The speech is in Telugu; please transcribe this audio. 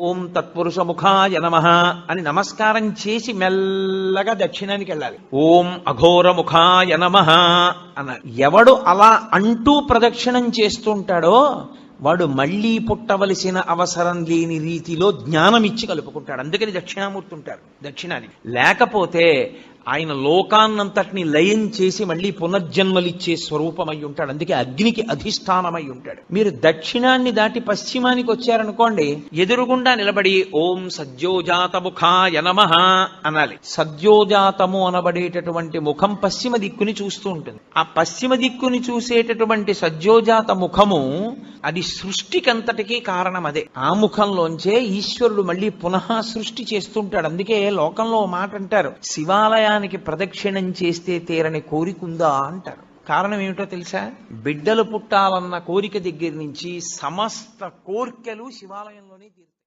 ఓం తత్పురుషముఖాయ నమ అని నమస్కారం చేసి మెల్లగా దక్షిణానికి వెళ్ళాలి. ఓం అఘోరముఖాయ నమ అన్నారు. ఎవడు అలా అంటూ ప్రదక్షిణం చేస్తుంటాడో వాడు మళ్ళీ పుట్టవలసిన అవసరం లేని రీతిలో జ్ఞానం ఇచ్చి కలుపుకుంటాడు. అందుకని దక్షిణామూర్తి ఉంటారు దక్షిణానికి. లేకపోతే ఆయన లోకాన్నంతటిని లయం చేసి మళ్ళీ పునర్జన్మలిచ్చే స్వరూపమై ఉంటాడు. అందుకే అగ్నికి అధిష్టానమై ఉంటాడు. మీరు దక్షిణాన్ని దాటి పశ్చిమానికి వచ్చారనుకోండి ఎదురుగుండా నిలబడి ఓం సద్యోజాత ముఖాయ నమ అనాలి. సద్యోజాతము అనబడేటటువంటి ముఖం పశ్చిమ దిక్కుని చూస్తూ ఉంటుంది. ఆ పశ్చిమ దిక్కుని చూసేటటువంటి సద్యోజాత ముఖము అది సృష్టికంతటికీ కారణం అదే. ఆ ముఖంలోంచే ఈశ్వరుడు మళ్ళీ పునః సృష్టి చేస్తుంటాడు అందుకే లోకంలో మాట అంటారు శివాలయానికి ప్రదక్షిణం చేస్తే తీరని కోరికుందా అంటారు. కారణం ఏమిటో తెలుసా? బిడ్డలు పుట్టాలన్న కోరిక దగ్గర నుంచి సమస్త కోర్కెలు శివాలయంలోనే తీరు